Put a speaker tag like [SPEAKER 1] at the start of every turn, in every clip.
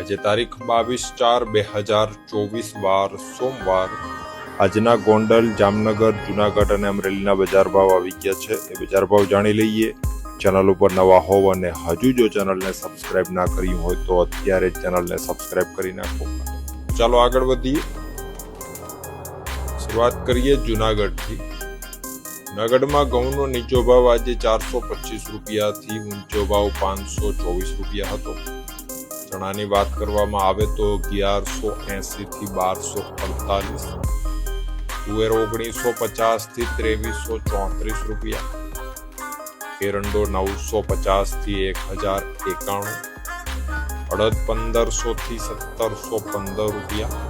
[SPEAKER 1] આજે તારીખ બાવીસ ચાર બે હજાર ચોવીસ વાર સોમવાર આજના ગોંડલ, જામનગર, જુનાગઢ અને અમરેલીના બજાર ભાવ આવી ગયા છે. એ બજાર ભાવ જાણી લઈએ. ચેનલ ઉપર નવા હોવ અને હજુ જો ચેનલને સબસ્ક્રાઇબ ના કરી હોય તો અત્યારે ચેનલને સબસ્ક્રાઇબ કરી નાખો. ચાલો આગળ વધીએ. શરૂઆત કરીએ જુનાગઢથી. જુનાગઢમાં ઘઉંનો નીચો ભાવ આજે ચારસો પચીસ રૂપિયાથી ઊંચો ભાવ પાંચસો ચોવીસ રૂપિયા હતો. ચણાની વાત કરવામાં આવે તો અગિયારસો એસી થી બારસો અડતાલીસ, તુવેર ઓગણીસો પચાસથી ત્રેવીસો ચોત્રીસ રૂપિયા, એરંડો નવસો પચાસથી એક હજાર એકાણું, અડદ પંદરસો થી સત્તરસો પંદર રૂપિયા,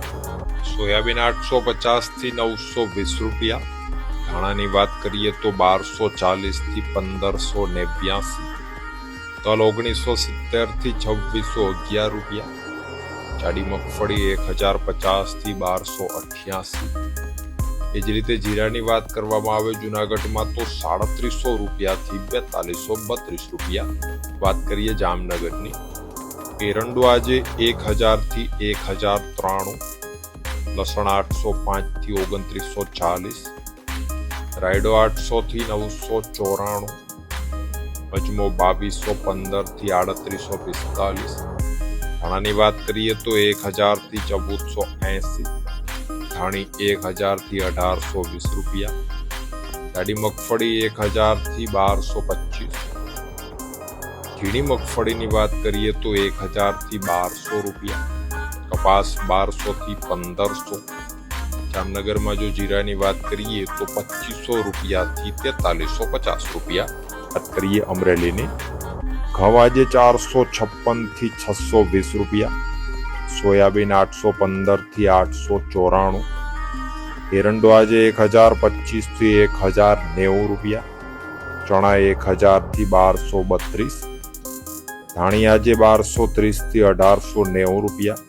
[SPEAKER 1] સોયાબીન આઠસો પચાસથી નવસો વીસ રૂપિયા, ધાણાની વાત કરીએ તો બારસો ચાલીસથી પંદરસો નેવ્યાસી તલ ઓગણીસો સિત્તેરથી છવ્વીસો અગિયાર રૂપિયા. જાડી મગફળી એક હજાર પચાસથી બારસો અઠ્યાસી. એ જ રીતે જીરાની વાત કરવામાં આવે જુનાગઢમાં તો સાડત્રીસો રૂપિયાથી બેતાલીસો બત્રીસ રૂપિયા. વાત કરીએ જામનગરની. એરંડો આજે એક હજારથી એક હજાર ત્રાણું. લસણ આઠસો પાંચથી ઓગણત્રીસો ચાલીસ. રાયડો આઠસોથી નવસો ચોરાણું. અજમો બાવીસો પંદરથી આડત્રીસો પિસ્તાલીસ. ધાણાની વાત કરીએ તો એક હજારથી ચૌદસો એસી ધાણી એક હજારથી અઢારસો વીસ રૂપિયા. જાડી મગફળી એક હજારથી બારસો પચીસ. ઝીણી મગફળીની વાત કરીએ તો એક હજારથી બારસો રૂપિયા. કપાસ બારસો થી પંદરસો. જામનગરમાં જો જીરાની વાત કરીએ તો પચીસો રૂપિયાથી તેતાલીસો પચાસ રૂપિયા. વાત કરીએ અમરેલીની. ઘઉં આજે ચારસો છપ્પનથી છસો વીસ રૂપિયા, સોયાબીન આઠસો પંદરથી આઠસો ચોરાણું, એરંડો આજે એક હજાર પચીસથી એક હજાર નેવું રૂપિયા, ચણા એક હજારથી બારસો બત્રીસ, ધાણી આજે બારસો ત્રીસથી અઢારસો નેવું રૂપિયા,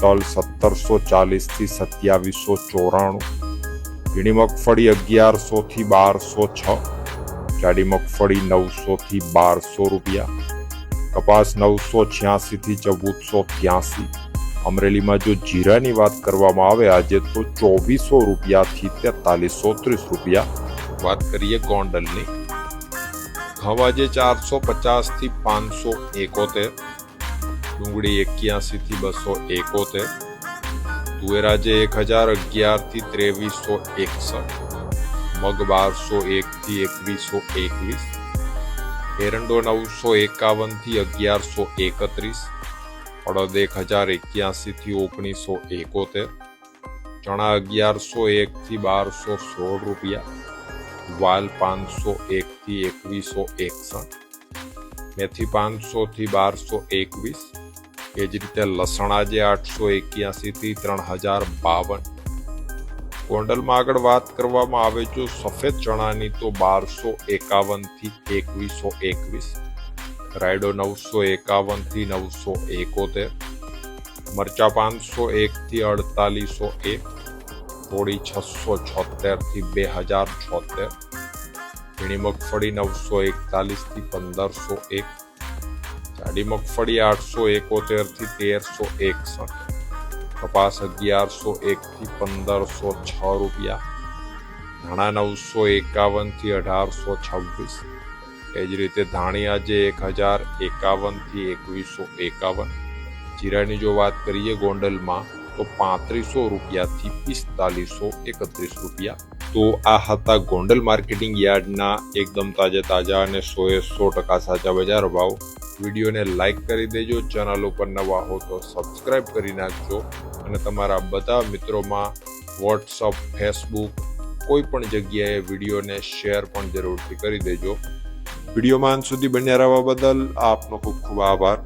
[SPEAKER 1] તલ સત્તરસો ચાલીસથી સત્યાવીસો ચોરાણું ઘીણી મગફળી અગિયારસોથી બારસો છ જાડી મગફળી નવસો થી બારસો રૂપિયા. કપાસ નવસો છ્યાસી થી ચૌદસો ત્યાસી. અમરેલીમાં જો જીરાની વાત કરવામાં આવે આજે તો ચોવીસો રૂપિયાથી તેતાલીસો ત્રીસ રૂપિયા. વાત કરીએ ગોંડલની. ઘઉં આજે ચારસો પચાસથી પાંચસો એકોતેર. ડુંગળી એક્યાસીથી બસો એકોતેર. તુવેર આજે એક હજાર અગિયારથી ત્રેવીસો એકસઠ. મગ બારસો એકથી એકવીસો એકવીસ. એરંડો નવસો એકાવનથી અગિયારસો એકત્રીસ. અડદ એક હજાર એક્યાસીથી ઓગણીસો એકોતેર. ચણા અગિયારસો એકથી બારસો સોળ રૂપિયા. વાલ પાંચસો એકથી એકવીસો એકસઠ. મેથી પાંચસોથી બારસો એકવીસ. એ જ રીતે લસણ આજે આઠસો એક્યાસીથી ત્રણ હજાર બાવન. ગોંડલમાં આગળ વાત કરવામાં આવે જો સફેદ ચણાની તો બારસો એકાવનથી એકવીસો એકવીસ, રાયડો નવસો એકાવનથી નવસો એકોતેર, મરચા પાંચસો એક થી અડતાલીસો એક થોડી છસો છોતેરથી બે હજાર છોતેર, ઝીણી મગફળી નવસો એકતાલીસથી પંદરસો એક, જાડી મગફળી આઠસો એકોતેરથી તેરસો એકસઠ. કપાસ અગિયારસો એક થી પંદરસો છ રૂપિયા. ધાણા નવસો એકાવનથી અઢારસો છવ્વીસ. એ જ રીતે ધાણી આજે એક હજાર એકાવનથી એકવીસો એકાવન. જીરાની જો વાત કરીએ ગોંડલમાં, તો પાંત્રીસો રૂપિયાથી પિસ્તાલીસો એકત્રીસ રૂપિયા. તો આ હતા ગોંડલ માર્કેટિંગ યાર્ડના એકદમ તાજા તાજા અને સોએ સો ટકા સાચા બજાર ભાવ. વિડીયોને લાઈક કરી દેજો, ચેનલ ઉપર નવા હો તો સબસ્ક્રાઈબ કરી નાખજો અને તમારા બધા મિત્રોમાં વોટ્સઅપ ફેસબુક કોઈ પણ જગ્યાએ વિડીયોને શેર પણ જરૂરથી કરી દેજો. વિડીયોમાં સુધી બન્યા રહેવા બદલ આપનો ખૂબ ખૂબ આભાર.